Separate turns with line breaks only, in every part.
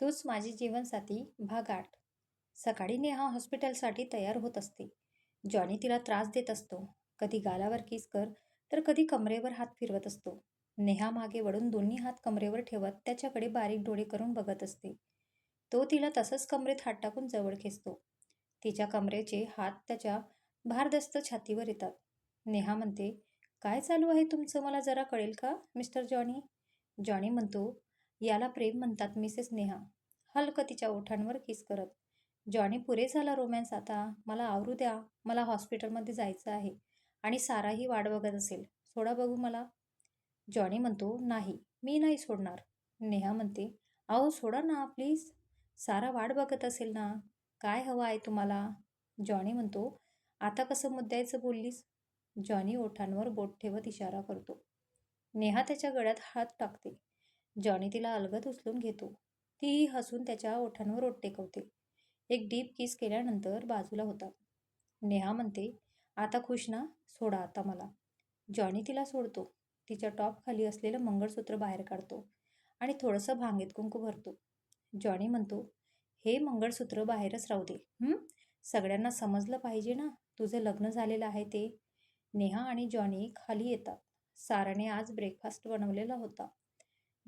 तूच माझी जीवनसाथी भाग आठ. सकाळी नेहा हॉस्पिटलसाठी तयार होत असते. जॉनी तिला त्रास देत असतो. कधी गालावर किस कर तर कधी कमरेवर हात फिरवत असतो. नेहा मागे वळून दोन्ही हात कमरेवर ठेवत त्याच्याकडे बारीक डोळे करून बघत असते. तो तिला तसंच कमरेत हात टाकून जवळ खेचतो. तिच्या कमरेचे हात त्याच्या भारदस्त छातीवर येतात. नेहा म्हणते काय चालू आहे तुमचं? मला जरा कळेल का मिस्टर जॉनी? जॉनी म्हणतो याला प्रेम म्हणतात मिसेस नेहा. हलकं तिच्या ओठांवर किस करत. जॉनी पुरे झाला रोमॅन्स आता? मला आवरू द्या. मला हॉस्पिटलमध्ये जायचं आहे. आणि साराही वाट बघत असेल. सोडा बघू मला. जॉनी म्हणतो नाही मी नाही सोडणार. नेहा म्हणते अहो सोडा ना प्लीज सारा वाट बघत असेल ना. काय हवं आहे तुम्हाला? जॉनी म्हणतो आता कसं मुद्द्यायचं बोललीस? जॉनी ओठांवर बोट ठेवत इशारा करतो. नेहा त्याच्या गळ्यात हात टाकते. जॉनी तिला अलगद उचलून घेतो. तीही हसून त्याच्या ओठांवर ओठ टेकवते एक डीप किस केल्यानंतर बाजूला होतात नेहा म्हणते आता खुश ना? सोडा आता मला. जॉनी तिला सोडतो. तिच्या टॉप खाली असलेलं मंगळसूत्र बाहेर काढतो आणि थोडंसं भांगेत कुंकू भरतो. जॉनी म्हणतो हे मंगळसूत्र बाहेरच राहू दे. सगळ्यांना समजलं पाहिजे ना? तुझं लग्न झालेलं आहे ते? नेहा आणि जॉनी खाली येतात. साराने आज ब्रेकफास्ट बनवलेला होता.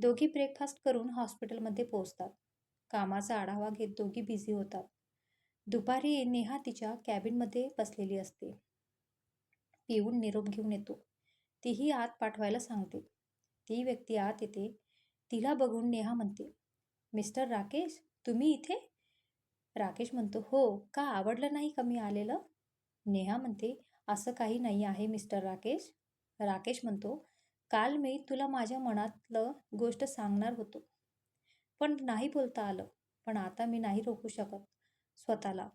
दोघी ब्रेकफास्ट करून हॉस्पिटलमध्ये पोहोचतात. कामाचा आढावा घेत दोघी बिझी होतात. दुपारी नेहा तिच्या कॅबिनमध्ये बसलेली असते. पिऊन निरोप घेऊन येतो. तीही आत पाठवायला सांगते. ती व्यक्ती आत येते. तिला बघून नेहा म्हणते मिस्टर राकेश तुम्ही इथे? राकेश म्हणतो हो का आवडलं नाही का मी आलेलं? नेहा म्हणते असं काही नाही आहे मिस्टर राकेश. राकेश म्हणतो काल मी तुला माझ्या मनातलं गोष्ट सांगणार होतो. पण नाही बोलता आलं. पण आता मी नाही रोखू शकत स्वतःला.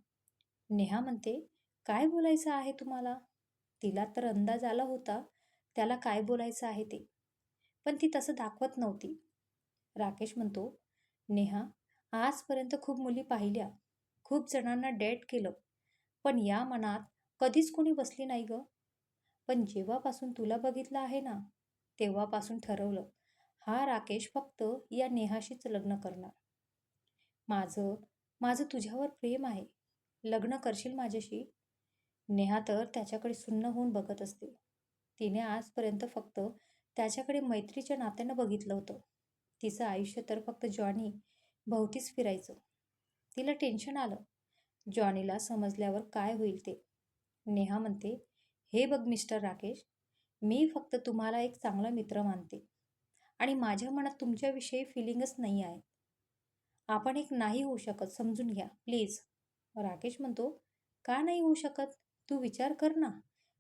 नेहा म्हणते काय बोलायचं आहे तुम्हाला? तिला तर अंदाज आला होता त्याला काय बोलायचं आहे ते. पण ती तसं दाखवत नव्हती. राकेश म्हणतो नेहा आजपर्यंत खूप मुली पाहिल्या. खूप जणांना डेट केलं. पण या मनात कधीच कोणी बसली नाही ग. पण जेव्हापासून तुला बघितलं आहे ना तेव्हापासून ठरवलं. हा राकेश फक्त या नेहाशीच लग्न करणार. माझं माझं तुझ्यावर प्रेम आहे. लग्न करशील माझ्याशी? नेहा तर त्याच्याकडे सुन्न होऊन बघत असते. तिने आजपर्यंत फक्त त्याच्याकडे मैत्रीच्या नात्यानं बघितलं होतं. तिचं आयुष्य तर फक्त जॉनी भोवतीच फिरायचं. तिला टेन्शन आलं. जॉनीला समजल्यावर काय होईल ते? नेहा म्हणते हे बघ मिस्टर राकेश मी फक्त तुम्हाला एक चांगला मित्र मानते. आणि माझ्या मनात तुमच्याविषयी फिलिंगच नाही आहे आपण एक नाही होऊ शकत समजून घ्या. प्लीज राकेश म्हणतो का नाही होऊ शकत? तू विचार कर ना.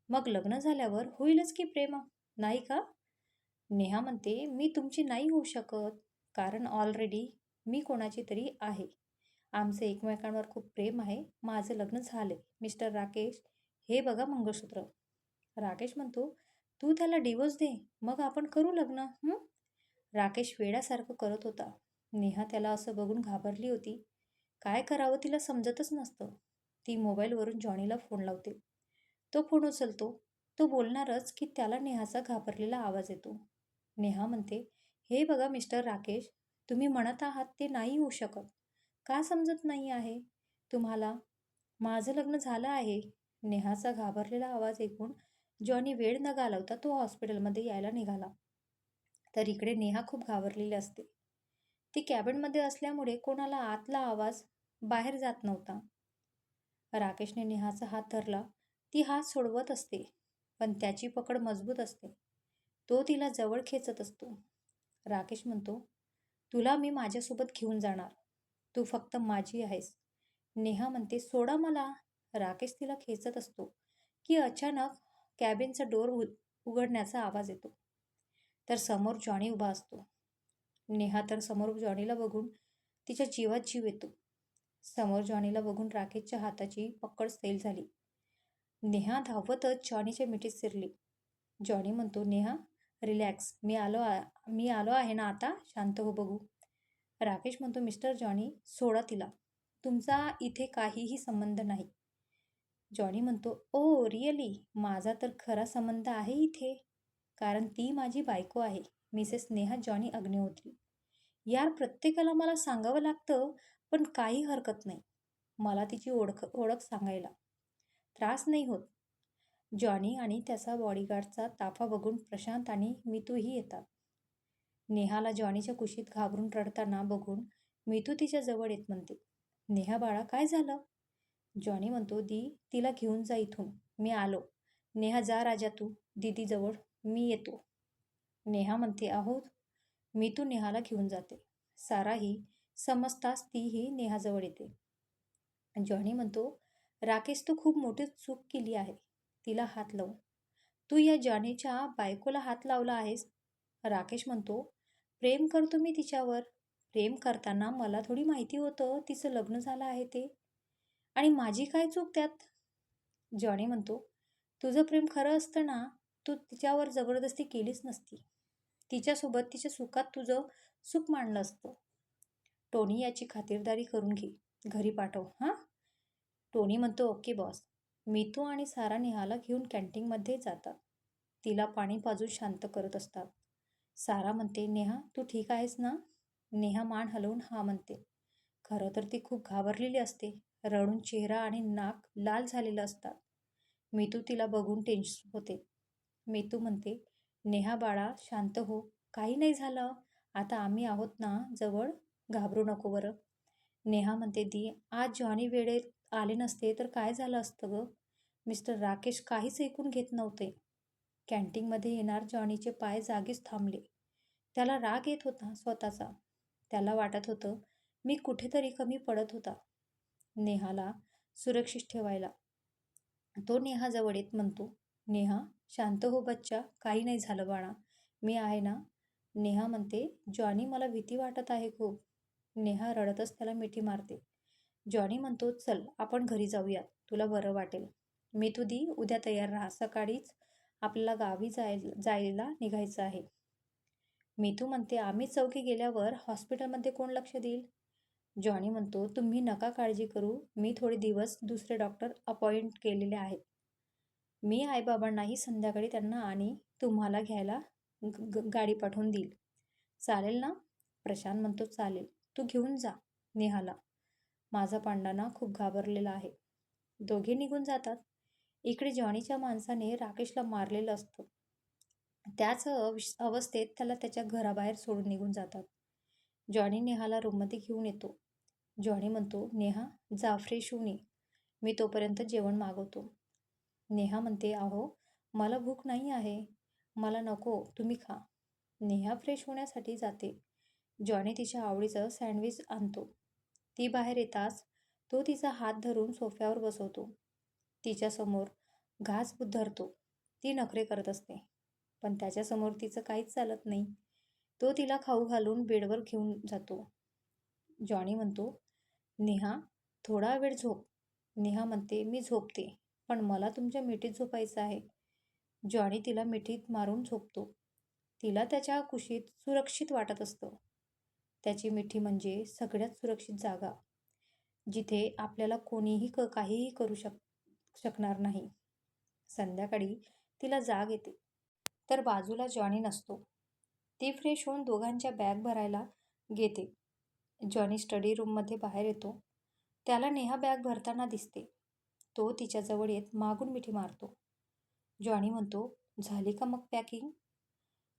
मग लग्न झाल्यावर होईलच की प्रेम? नाही का? नेहा म्हणते मी तुमची नाही होऊ शकत कारण ऑलरेडी मी कोणाची तरी आहे. आमचं एकमेकांवर खूप प्रेम आहे. माझं लग्न झालं मिस्टर राकेश हे बघा मंगळसूत्र. राकेश म्हणतो तू त्याला डिवोर्स दे. मग आपण करू लग्न हं? राकेश वेड्यासारखं करत होता. नेहा त्याला असं बघून घाबरली होती. काय करावं तिला समजतच नसतं. ती मोबाईलवरून जॉनीला फोन लावते. तो फोन उचलतो. तो बोलणारच की त्याला नेहाचा घाबरलेला आवाज येतो. नेहा म्हणते हे बघा मिस्टर राकेश तुम्ही म्हणत आहात ते नाही होऊ शकत. का समजत नाही आहे? तुम्हाला माझं लग्न झालं आहे. नेहाचा घाबरलेला आवाज ऐकून जॉनी वेळ न घालवता तो हॉस्पिटलमध्ये यायला निघाला. तर इकडे नेहा खूप घाबरलेली असते. ती कॅबिनमध्ये असल्यामुळे कोणाला आतला आवाज बाहेर जात नव्हता. राकेशने नेहाचा हात धरला. ती हात सोडवत असते पण त्याची पकड मजबूत असते. तो तिला जवळ खेचत असतो. राकेश म्हणतो तुला मी माझ्यासोबत घेऊन जाणार. तू फक्त माझी आहेस. नेहा म्हणते सोडा मला. राकेश तिला खेचत असतो की अचानक कॅबिनचा डोर उ उघडण्याचा आवाज येतो. तर समोर जॉनी उभा असतो. नेहा तर समोर जॉनीला बघून तिच्या जीवात जीव येतो. समोर जॉनीला बघून राकेशच्या हाताची पकड सैल झाली. नेहा धावतच जॉनीच्या मिठीत शिरली. जॉनी म्हणतो नेहा रिलॅक्स मी आलो आ मी आलो आहे ना आता? शांत हो बघू. राकेश म्हणतो मिस्टर जॉनी सोडा तिला. तुमचा इथे काहीही संबंध नाही. जॉनी म्हणतो ओ रिअली माझा तर खरा संबंध आहे इथे. कारण ती माझी बायको आहे. मिसेस नेहा जॉनी अग्निहोत्री यार प्रत्येकाला मला सांगावं लागतं पण काही हरकत नाही. मला तिची ओळख ओळख सांगायला त्रास नाही होत. जॉनी आणि त्याचा बॉडीगार्डचा ताफा बघून प्रशांत आणि मितूही येतात. नेहाला जॉनीच्या कुशीत घाबरून रडताना बघून मितू तिच्या जवळ येत म्हणते नेहा बाळा काय झालं? जॉनी म्हणतो दी तिला घेऊन जा इथून. मी आलो. नेहा जा राजा तू. दीदीजवळ मी येतो. नेहा म्हणते आहो मी तू नेहाला घेऊन जाते. साराही समजताच तीही नेहाजवळ येते. जॉनी म्हणतो राकेश तू खूप मोठी चूक केली आहे. तिला हात लावून. तू या जॉनीच्या बायकोला हात लावला आहेस. राकेश म्हणतो प्रेम करतो मी तिच्यावर. प्रेम करताना मला थोडी माहिती होतं तिचं लग्न झालं आहे ते. आणि माझी काय चूक त्यात? जॉनी म्हणतो तुझं प्रेम खरं असतं ना तू तिच्यावर जबरदस्ती केलीच नसती. तिच्यासोबत तिच्या सुखात तुझं सुख मांडलं असतं. टोनी याची खातिरदारी करून घे. घरी पाठव हां? टोनी म्हणतो ओके बॉस. मितू आणि सारा नेहाला घेऊन कॅन्टीनमध्ये जातात तिला पाणी पाजून शांत करत असतात. सारा म्हणते नेहा तू ठीक आहेस ना? नेहा मान हलवून हा म्हणते खरं तर ती खूप घाबरलेली असते. रडून चेहरा आणि नाक लाल झालेलं असतात. मीतू तिला बघून टेन्शन होते. मीतू म्हणते नेहा बाळा शांत हो. काही नाही झालं. आता आम्ही आहोत ना जवळ? घाबरू नको बरं. नेहा म्हणते दी आज जॉनी वेळेत आले नसते तर काय झालं असतं ग? मिस्टर राकेश काहीच ऐकून घेत नव्हते. कॅन्टीनमध्ये येणार जॉनीचे पाय जागीच थांबले. त्याला राग येत होता स्वतःचा. त्याला वाटत होतं मी कुठेतरी कमी पडत होता. नेहाला सुरक्षित ठेवायला. तो नेहाजवळ येत म्हणतो नेहा शांत हो बच्चा काही नाही झालं बाळा. मी आहे ना? नेहा म्हणते जॉनी मला भीती वाटत आहे खूप. नेहा रडतच त्याला मिठी मारते. जॉनी म्हणतो चल आपण घरी जाऊयात तुला बरं वाटेल. मी तुदी उद्या तयार राहा. सकाळीच आपल्याला गावी जाय जायला निघायचं आहे. मितू म्हणते आम्ही चौकी गेल्यावर हॉस्पिटलमध्ये कोण लक्ष देईल? जॉनी म्हणतो तुम्ही नका काळजी करू. मी थोडे दिवस दुसरे डॉक्टर अपॉइंट केलेले आहेत मी आईबाबांनाही संध्याकाळी त्यांना आणि तुम्हाला घ्यायला गाडी पाठवून देईल. चालेल ना? प्रशांत म्हणतो चालेल. तू घेऊन जा नेहाला. माझा पांडाना खूप घाबरलेला आहे. दोघे निघून जातात. इकडे जॉनीच्या माणसाने राकेशला मारलेलं असतं. त्याच अवस्थेत त्याला त्याच्या घराबाहेर सोडून निघून जातात. जॉनी नेहाला रूममध्ये घेऊन येतो. जॉनी म्हणतो नेहा जा फ्रेश होणे मी तोपर्यंत जेवण मागवतो. नेहा म्हणते आहो मला भूक नाही आहे. मला नको तुम्ही खा. नेहा फ्रेश होण्यासाठी जाते. जॉनी तिच्या आवडीचं सँडविच आणतो. ती बाहेर येताच तो तिचा हात धरून सोफ्यावर बसवतो. तिच्यासमोर घास धरतो. ती नखरे करत असते. पण त्याच्यासमोर तिचं काहीच चालत नाही. तो तिला खाऊ घालून बेडवर घेऊन जातो. जॉनी म्हणतो नेहा थोडा वेळ झोप. नेहा म्हणते मी झोपते पण मला तुमच्या मिठीत झोपायचं आहे. जॉनी तिला मिठीत मारून झोपतो. तिला त्याच्या कुशीत सुरक्षित वाटत असतं. त्याची मिठी म्हणजे सगळ्यात सुरक्षित जागा जिथे आपल्याला कोणीही क काहीही करू शक शकणार नाही. संध्याकाळी तिला जाग येते तर बाजूला जॉनी नसतो. ती फ्रेश होऊन दोघांच्या बॅग भरायला घेते. जॉनी स्टडी रूममध्ये बाहेर येतो. त्याला नेहा बॅग भरताना दिसते. तो तिच्याजवळ येत मागून मिठी मारतो. जॉनी म्हणतो झाली का मग पॅकिंग?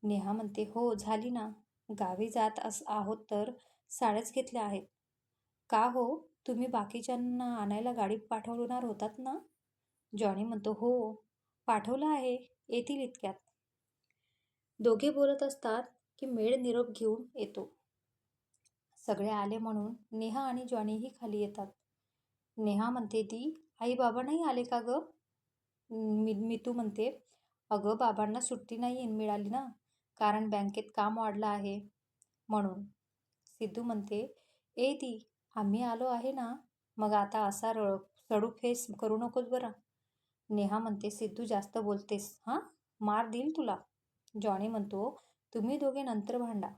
नेहा म्हणते हो झाली ना. गावी जात अस आहोत तर साड्याच घेतल्या आहेत. का हो? तुम्ही बाकीच्यांना आणायला गाडी पाठवणार होतात ना? जॉनी म्हणतो हो पाठवलं आहे. येतील इतक्यात. दोघे बोलत असतात की मेळ निरोप घेऊन येतो. सगळे आले म्हणून नेहा आणि जॉनीही खाली येतात. नेहा म्हणते ती आई बाबा नाही आले का ग? मी मितू म्हणते अगं बाबांना सुट्टी नाही मिळाली ना कारण बँकेत काम वाढलं आहे. म्हणून सिद्धू म्हणते ए ती आम्ही आलो आहे ना मग आता असा रळ सडू फेस करू नकोस बरं. नेहा म्हणते सिद्धू जास्त बोलतेस हां? मार देईल तुला. जॉनी म्हणतो तुम्ही दोघे नंतर भांडा.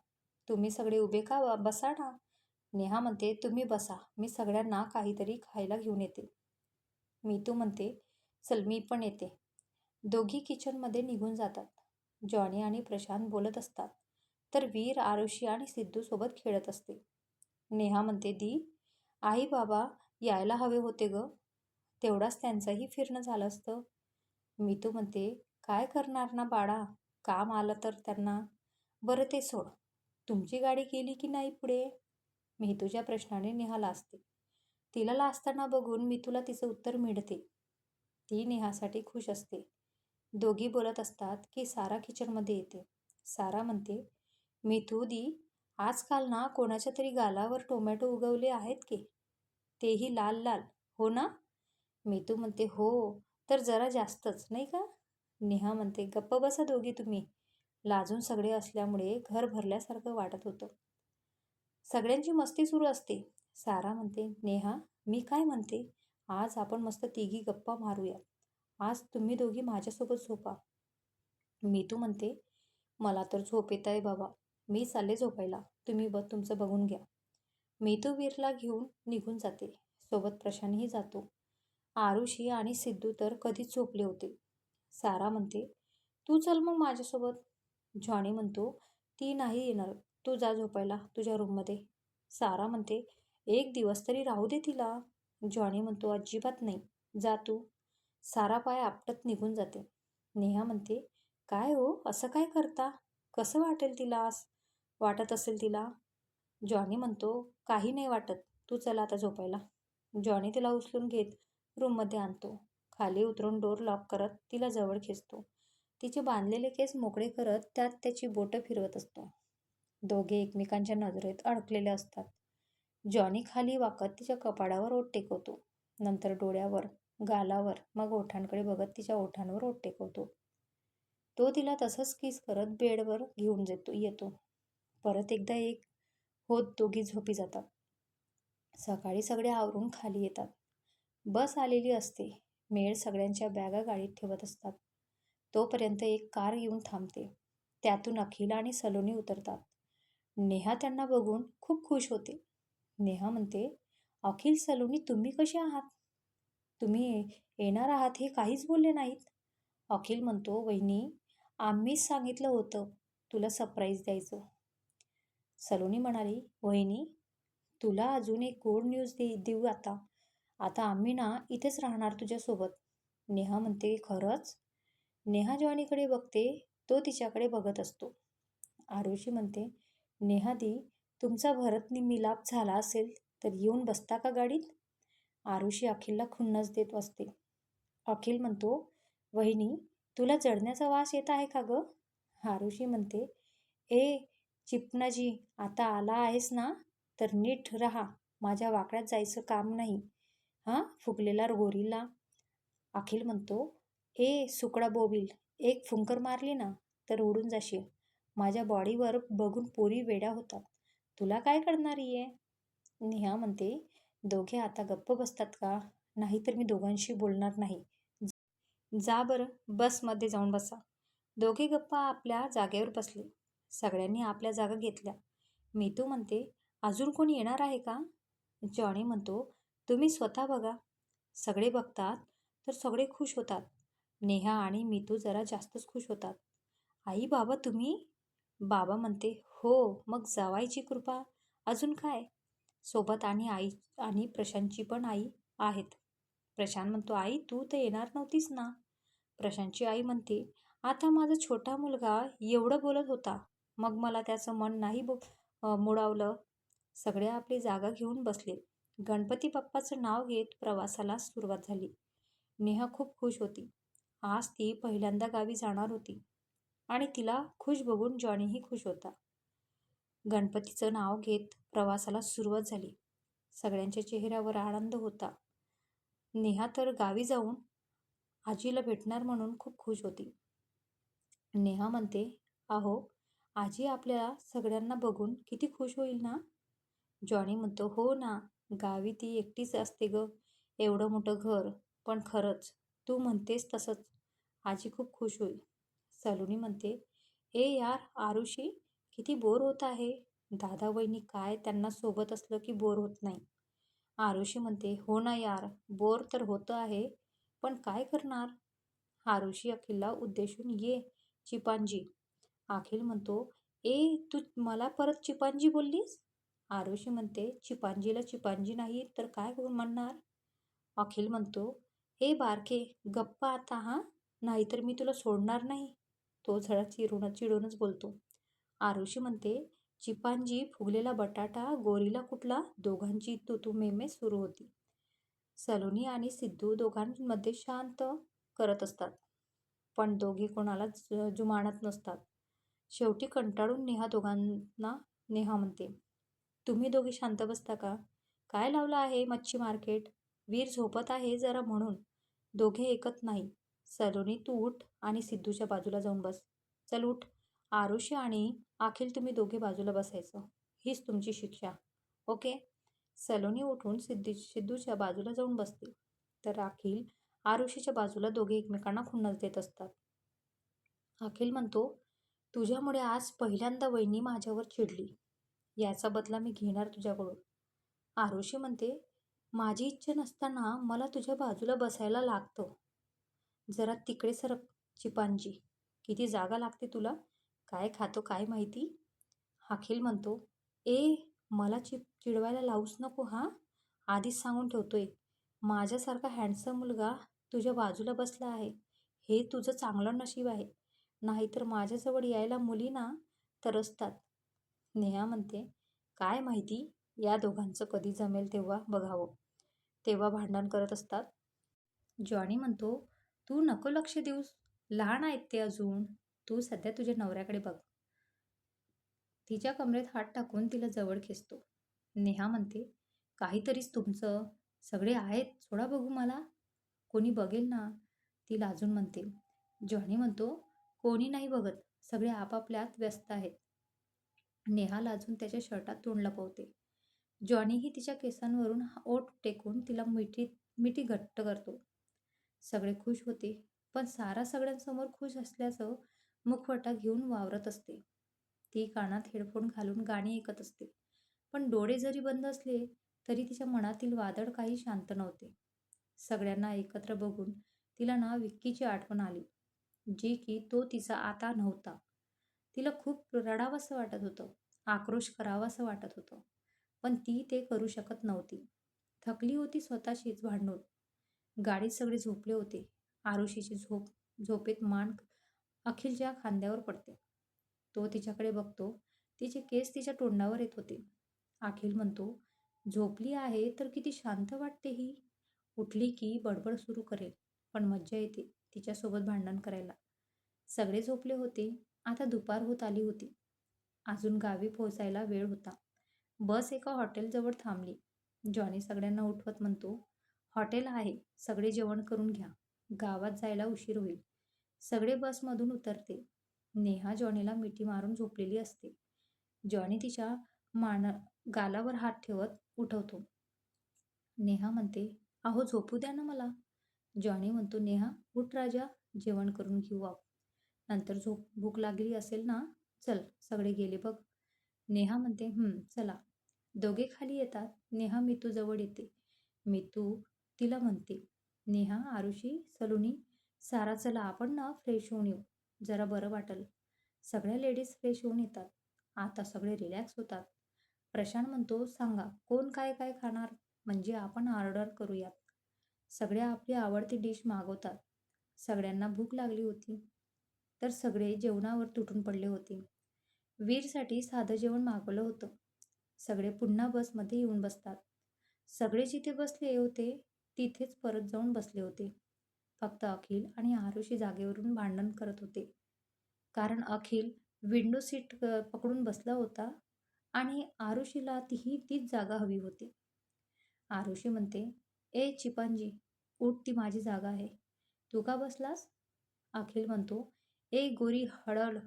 तुम्ही सगळे उभे का बसा ना. नेहा म्हणते तुम्ही बसा. मी सगळ्यांना काहीतरी खायला घेऊन येते. मी तू म्हणते चल मी पण येते. दोघी किचनमध्ये निघून जातात. जॉनी आणि प्रशांत बोलत असतात. तर वीर आरुषी आणि सिद्धू सोबत खेळत असते. नेहा म्हणते दी आई बाबा यायला हवे होते ग. तेवढाच त्यांचंही फिरणं झालं असतं. मीतू म्हणते काय करणार ना बाळा? काम आलं तर त्यांना. बरं ते सोड. तुमची गाडी गेली की नाही पुढे? मितूच्या प्रश्नाने नेहा लाजते तिला लाजताना बघून मितूला तिचं उत्तर मिळते. ती नेहासाठी खुश असते. दोघी बोलत असतात की सारा किचनमध्ये येते. सारा म्हणते मितू दी आजकाल ना कोणाच्या तरी गालावर टोमॅटो उगवले आहेत की? तेही लाल लाल हो ना? मितू म्हणते हो तर जरा जास्तच नाही का? नेहा म्हणते गप्प बसा दोघी तुम्ही. लाजून सगळे असल्यामुळे घर भरल्यासारखं वाटत होतं. सगळ्यांची मस्ती सुरू असते. सारा म्हणते नेहा मी काय म्हणते? आज आपण मस्त तिघी गप्पा मारूया. आज तुम्ही दोघी माझ्यासोबत झोपा. मीतू म्हणते मला तर झोप येत आहे बाबा. मी चालले झोपायला. तुम्ही ब तुमचं बघून घ्या. मीतू वीरला घेऊन निघून जाते. सोबत प्रशांतही जातो. आरुषी आणि सिद्धू तर कधीच झोपले होते. सारा म्हणते तू चल मग माझ्यासोबत. जॉनी म्हणतो ती नाही येणार. तू जा झोपायला तुझ्या रूममध्ये. सारा म्हणते एक दिवस तरी राहू दे तिला. जॉनी म्हणतो अजिबात नाही. जा तू. सारा पाय आपटत निघून जाते. नेहा म्हणते काय हो? असं काय करता? कसं वाटेल तिला आज? वाटत असेल तिला? जॉनी म्हणतो काही नाही वाटत. तू चला आता झोपायला. जॉनी तिला उचलून घेत रूममध्ये आणतो. खाली उतरून डोर लॉक करत तिला जवळ खेचतो. तिचे बांधलेले केस मोकळे करत त्यात त्याची बोटं फिरवत असतो. दोघे एकमेकांच्या नजरेत अडकलेले असतात. जॉनी खाली वाकत तिच्या कपाडावर ओट टेकवतो. नंतर डोळ्यावर गालावर मग ओठांकडे बघत तिच्या ओठांवर ओट टेकवतो. तो तिला तसंच किस करत बेडवर घेऊन जेतो येतो. परत एकदा एक होत दोघी झोपी जातात. सकाळी सगळे आवरून खाली येतात. बस आलेली असते. मेळ सगळ्यांच्या बॅगा गाडीत ठेवत असतात. तोपर्यंत एक कार येऊन थांबते. त्यातून अखिल आणि सलोनी उतरतात. नेहा त्यांना बघून खूप खुश होते. नेहा म्हणते अखिल सलोनी तुम्ही कसे आहात? तुम्ही येणार आहात हे काहीच बोलले नाहीत. अखिल म्हणतो वहिनी आम्हीच सांगितलं होतं तुला सरप्राईज द्यायचं. सलोनी म्हणाली वहिनी तुला अजून एक गोड न्यूज दे देऊ आता. आता आम्ही ना इथेच राहणार तुझ्यासोबत. नेहा म्हणते खरंच? नेहा जॉनीकडे बघते तो तिच्याकडे बघत असतो. आरुषी म्हणते नेहा दी तुमचा भरतनी मिलाप झाला असेल तर येऊन बसता का गाडीत? आरुषी अखिलला खुन्नस देत असते. अखिल म्हणतो वहिनी तुला चढण्याचा वास येत आहे का ग? आरुषी म्हणते ए चिपनाजी आता आला आहेस ना? तर नीट राहा माझ्या वाकड्यात जायचं काम नाही. हां? फुगलेला गोरीला अखिल म्हणतो ए सुकडा बोबील एक फुंकर मारली ना तर उडून जाशील. माझ्या बॉडीवर बघून पोरी वेड्या होतात. तुला काय करणार आहे नेहा म्हणते दोघे आता गप्प बसतात का? नाही तर मी दोघांशी बोलणार नाही. जा बरं बसमध्ये जाऊन बसा. दोघे गप्पा आपल्या जागेवर बसले. सगळ्यांनी आपल्या जागा घेतल्या. मीतू म्हणते अजून कोणी येणार आहे का? जॉनी म्हणतो तुम्ही स्वतः बघा. सगळे बघतात तर सगळे खुश होतात. नेहा आणि मितू जरा जास्तच खुश होतात. आई बाबा तुम्ही? बाबा म्हणते हो मग जावायची कृपा. अजून काय? सोबत आणि आई आणि प्रशांतची पण आई आहेत. प्रशांत म्हणतो आई तू तर येणार नव्हतीस ना? प्रशांतची आई म्हणते आता माझा छोटा मुलगा एवढं बोलत होता. मग मला त्याचं मन नाही बो मुडावलं. सगळे आपली जागा घेऊन बसले. गणपती बाप्पाचं नाव घेत प्रवासाला सुरुवात झाली. नेहा खूप खुश होती. आज ती पहिल्यांदा गावी जाणार होती आणि तिला खुश बघून जॉनीही खुश होता. गणपतीचं नाव घेत प्रवासाला सुरुवात झाली. सगळ्यांच्या चेहऱ्यावर आनंद होता. नेहा तर गावी जाऊन आजीला भेटणार म्हणून खूप खुश होती. नेहा म्हणते अहो आजी आपल्याला सगळ्यांना बघून किती खुश होईल ना? जॉनी म्हणतो हो ना गावी ती एकटीच असते ग. एवढं मोठं घर पण खरंच तू म्हणतेस तसंच. आजी खूप खुश होईल. सलोनी म्हणते ए यार आरुषी किती बोर होत आहे. दादा वहिनी काय त्यांना सोबत असलं की बोर होत नाही. आरुषी म्हणते हो ना यार बोर तर होतं आहे पण काय करणार? आरुषी अखिलला उद्देशून ये चिपांजी. अखिल म्हणतो ए तू मला परत चिपांजी बोललीस? आरुषी म्हणते चिपांजीला चिपांजी नाही तर काय म्हणणार? अखिल म्हणतो ए बारके गप्पा आता हा? नाहीतर मी तुला सोडणार नाही. तो झळा चिरून चिडूनच बोलतो. आरुषी म्हणते चिपांजी फुगलेला बटाटा गोरीला कुठला? दोघांची तू मेमे सुरू होती. सलोनी आणि सिद्धू दोघांमध्ये शांत करत असतात. पण दोघे कोणाला जुमानत नसतात. शेवटी कंटाळून नेहा दोघांना नेहा म्हणते तुम्ही दोघे शांत बसता का? काय लावलं आहे मच्छी मार्केट? वीर झोपत आहे जरा म्हणून. दोघे ऐकत नाही. सलोनी तू उठ आणि सिद्धूच्या बाजूला जाऊन बस. चल उठ. आरुषी आणि अखिल तुम्ही दोघे बाजूला बसायचं. हीच तुमची शिक्षा. ओके? सलोनी उठून सिद्धी सिद्धूच्या बाजूला जाऊन बसते. तर अखिल आरुषीच्या बाजूला दोघे एकमेकांना खुन्नस देत असतात. अखिल म्हणतो तुझ्यामुळे आज पहिल्यांदा वहिनी माझ्यावर चिडली. याचा बदला मी घेणार तुझ्याकडून. आरुषी म्हणते माझी इच्छा नसताना मला तुझ्या बाजूला बसायला लागतं. जरा तिकडे सरक चिपांजी. किती जागा लागते तुला? काय खातो काय माहिती? अखिल म्हणतो ए मला चिप चिडवायला लावूच नको हां? आधीच सांगून ठेवतोय. माझ्यासारखा हँडसम मुलगा तुझ्या बाजूला बसला आहे. हे तुझं चांगलं नशीब आहे. नाहीतर माझ्याजवळ यायला मुली ना तरसतात. नेहा म्हणते काय माहिती? या दोघांचं कधी जमेल तेव्हा बघावं. तेव्हा भांडण करत असतात. जॉनी म्हणतो तू नको लक्ष देऊस. लहान आहेत ते अजून. तू सध्या तुझ्या नवऱ्याकडे बघ. तिच्या कमरेत हात टाकून तिला जवळ खेचतो. नेहा म्हणते काहीतरीच तुमचं. सगळे आहेत. सोडा बघू मला. कोणी बघेल ना. ती लाजून म्हणते. जॉनी म्हणतो कोणी नाही बघत. सगळे आपापल्यात व्यस्त आहेत. नेहा लाजून त्याच्या शर्टात तोंड लपवते. जॉनीही तिच्या केसांवरून ओठ टेकून तिला मिठी मिठी घट्ट करतो. सगळे खुश होते पण सारा सगळ्यांसमोर खुश असल्याचं मुखवटा घेऊन वावरत असते. ती कानात हेडफोन घालून गाणी ऐकत असते पण डोळे जरी बंद असले तरी तिच्या मनातील वादळ काही शांत नव्हते. सगळ्यांना एकत्र बघून तिला ना विक्कीची आठवण आली जी की तो तिचा आता नव्हता. तिला खूप रडावंसं वाटत होतं आक्रोश करावासं वाटत होतं. पण ती ते करू शकत नव्हती. थकली होती स्वतःशीच भांडून. गाडीत सगळे झोपले होते. आरुषीची झोप झोपेत मान अखिलच्या खांद्यावर पडते. तो तिच्याकडे बघतो. तिचे केस तिच्या तोंडावर येत होते. अखिल म्हणतो झोपली आहे तर किती शांत वाटते ही. उठली की बडबड सुरू करेल पण मज्जा येते तिच्यासोबत भांडण करायला. सगळे झोपले होते. आता दुपार होत आली होती. अजून गावी पोहोचायला वेळ होता. बस एका हॉटेलजवळ थांबली. जॉनी सगळ्यांना उठवत म्हणतो हॉटेल आहे सगळे जेवण करून घ्या. गावात जायला उशीर होईल. सगळे बसमधून उतरते. नेहा जॉनीला मिठी मारून झोपलेली असते. जॉनी तिच्या मान गालावर हात ठेवत उठवतो. नेहा म्हणते अहो झोपू द्या ना मला. जॉनी म्हणतो नेहा उठ राजा जेवण करून घेऊ आप. नंतर झोप भूक लागली असेल ना चल सगळे गेले बघ. नेहा म्हणते चला. दोघे खाली येतात. नेहा मितू जवळ येते. मितू तिला म्हणते नेहा आरुषी सलुनी सारा चला आपण ना फ्रेश होऊन येऊ. जरा बरं वाटल. सगळ्या लेडीज फ्रेश होऊन येतात. आता सगळे रिलॅक्स होतात. प्रशांत म्हणतो सांगा कोण काय काय खाणार? म्हणजे आपण ऑर्डर करूयात. सगळे आपली आवडती डिश मागवतात. सगळ्यांना भूक लागली होती. तर सगळे जेवणावर तुटून पडले होते. वीरसाठी साधं जेवण मागवलं होतं. सगळे पुन्हा बसमध्ये येऊन बसतात. सगळे जिथे बसले होते तिथेच परत जाऊन बसले होते. फक्त अखिल आणि आरुषी जागेवरून भांडण करत होते. कारण अखिल विंडो सीट पकडून बसला होता आणि आरुषीला तीही तीच जागा हवी होती. आरुषी म्हणते ए चिपांजी उठ ती माझी जागा आहे. तू का बसलास? अखिल म्हणतो ए गोरी हळद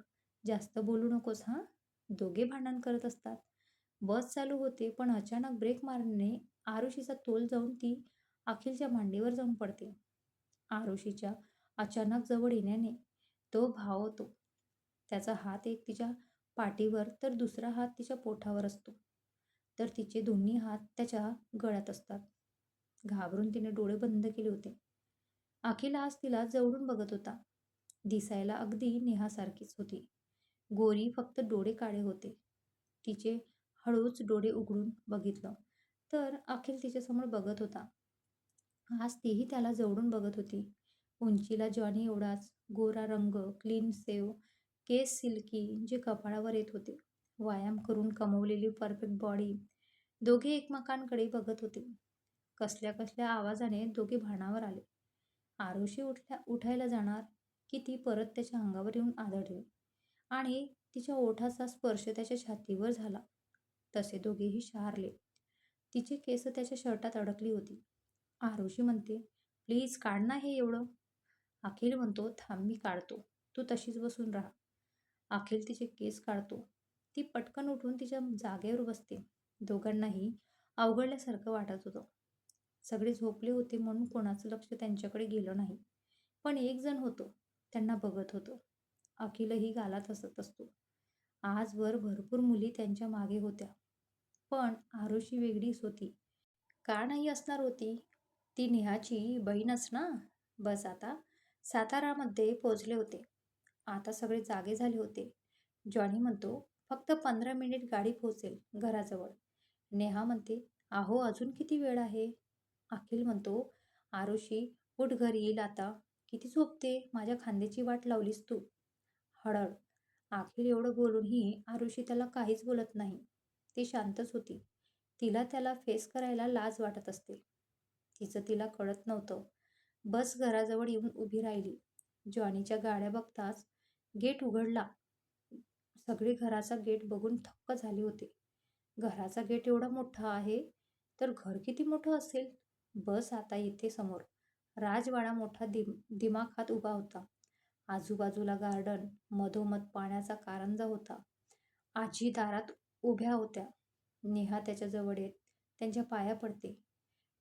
जास्त बोलू नकोस हां? दोघे भांडण करत असतात. बस चालू होते पण अचानक ब्रेक मारल्याने आरुषीचा तोल जाऊन ती अखिलच्या मांडीवर जाऊन पडते. आरुषीच्या अचानक जवळ येण्याने तो भावतो. त्याचा हात एक तिच्या पाठीवर तर दुसरा हात तिच्या पोटावर असतो. तर तिचे दोन्ही हात त्याच्या गळ्यात असतात. घाबरून तिने डोळे बंद केले होते. अखिल आज तिला जवळून बघत होता. दिसायला अगदी नेहासारखीच होती. गोरी फक्त डोळे काळे होते. तिचे हळूच डोळे उघडून बघितलं. तर अखिल तिच्यासमोर बघत होता. आज तीही त्याला जवळून बघत होती. उंचीला जॉनी एवढाच गोरा रंग क्लीन सेव केस सिल्की जे कपाळावर येत होते. व्यायाम करून कमवलेली परफेक्ट बॉडी दोघे एकमेकांकडे बघत होते. कसल्या कसल्या आवाजाने दोघे भाणावर आले. आरुषी उठल्या उठायला जाणार की ती परत त्याच्या अंगावर येऊन आदळली. आणि तिच्या ओठाचा स्पर्श त्याच्या छातीवर झाला. तसे दोघेही शहारले. तिची केस त्याच्या शर्टात अडकली होती. आरुषी म्हणते प्लीज काढ ना हे एवढं. अखिल म्हणतो थांब मी काढतो. तू तशीच बसून राहा. अखिल तिचे केस काढतो. ती पटकन उठून तिच्या जागेवर बसते. दोघांनाही अवघडल्यासारखं वाटत होतं. सगळे झोपले होते म्हणून कोणाचं लक्ष त्यांच्याकडे गेलं नाही. पण एक जण होतो. त्यांना बघत होतं. अखिलही गालात असत. असतो आजवर भरपूर मुली त्यांच्या मागे होत्या. पण आरुषी वेगळीच होती. का नाही असणार होती? ती नेहाची बहीणच ना? बस आता. सातारामध्ये पोचले होते. आता सगळे जागे झाले होते. जॉनी म्हणतो फक्त पंधरा मिनिट गाडी पोहोचेल घराजवळ. नेहा म्हणते अहो अजून किती वेळ आहे? अखिल म्हणतो आरुषी उठ घरी येईल आता. किती झोपते? माझ्या खांद्याची वाट लावलीस तू. हळद अखिल एवढं बोलूनही आरुषी त्याला काहीच बोलत नाही. ती शांतच होती. तिला त्याला फेस करायला लाज वाटत असते. तिचं तिला कळत नव्हतं. बस घराजवळ येऊन उभी राहिली. जॉनीच्या गाड्या बघताच गेट उघडला. सगळे घराचा गेट बघून थक्क झाले होते. घराचा गेट एवढा मोठा आहे तर घर किती मोठं असेल? बस आता येते समोर. राजवाडा मोठा दिम दिमाखात उभा होता. आजूबाजूला गार्डन मधोमध पाण्याचा कारंजा होता. आजी दारात उभ्या होत्या. नेहा त्याच्याजवळ येत त्यांच्या पाया पडते.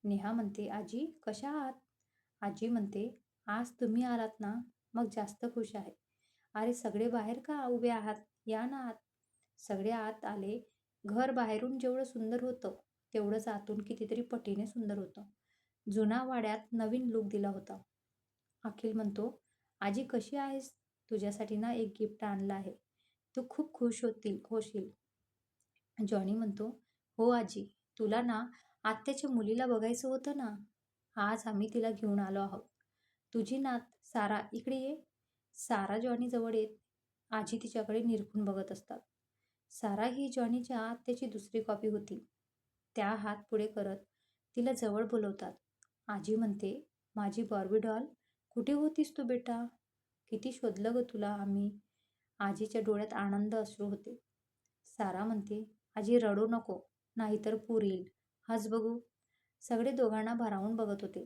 नेहा म्हणते आजी कशा आहात? आजी म्हणते आज तुम्ही आलात ना मग जास्त खुश आहे. अरे सगळे बाहेर का उभे आहात? या ना आत. सगळे आत आले. घर बाहेरून जेवढं सुंदर होतं तेवढंच आतून कितीतरी पटीने सुंदर होतं. जुना वाड्यात नवीन लुक दिला होता. अखिल म्हणतो आजी कशी आहेस? तुझ्यासाठी ना एक गिफ्ट आणलं आहे. तू खूप खुश होतील होशील. जॉनी म्हणतो हो आजी तुला ना आत्याच्या मुलीला बघायचं होतं ना आज आम्ही तिला घेऊन आलो आहोत. तुझी नात सारा इकडे ये. सारा जॉनीजवळ येत आजी तिच्याकडे निरखून बघत असतात. सारा ही जॉनीच्या आत्याची दुसरी कॉपी होती. त्या हात पुढे करत तिला जवळ बोलवतात. आजी म्हणते माझी बॉर्बी डॉल कुठे होतीस तू बेटा? किती शोधलं ग तुला आम्ही. आजीच्या डोळ्यात आनंद अश्रू होते. सारा म्हणते आजी रडू नको नाहीतर पूर येईल. हाच बघू. सगळे दोघांना भारावून बघत होते.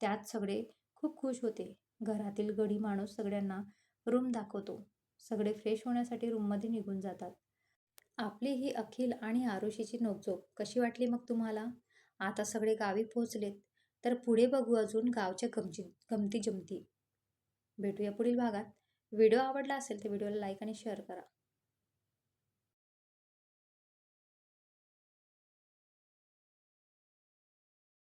त्यात सगळे खूप खुश होते. घरातील गडी माणूस सगळ्यांना रूम दाखवतो. सगळे फ्रेश होण्यासाठी रूममध्ये निघून जातात. आपली ही अखिल आणि आरुषीची नोकझोक कशी वाटली मग तुम्हाला? आता सगळे गावी पोहोचलेत तर पुढे बघू अजून गावच्या गमजी गमती जमती. भेटूया पुढील भागात. व्हिडिओ आवडला असेल तर व्हिडिओला लाईक आणि शेअर करा.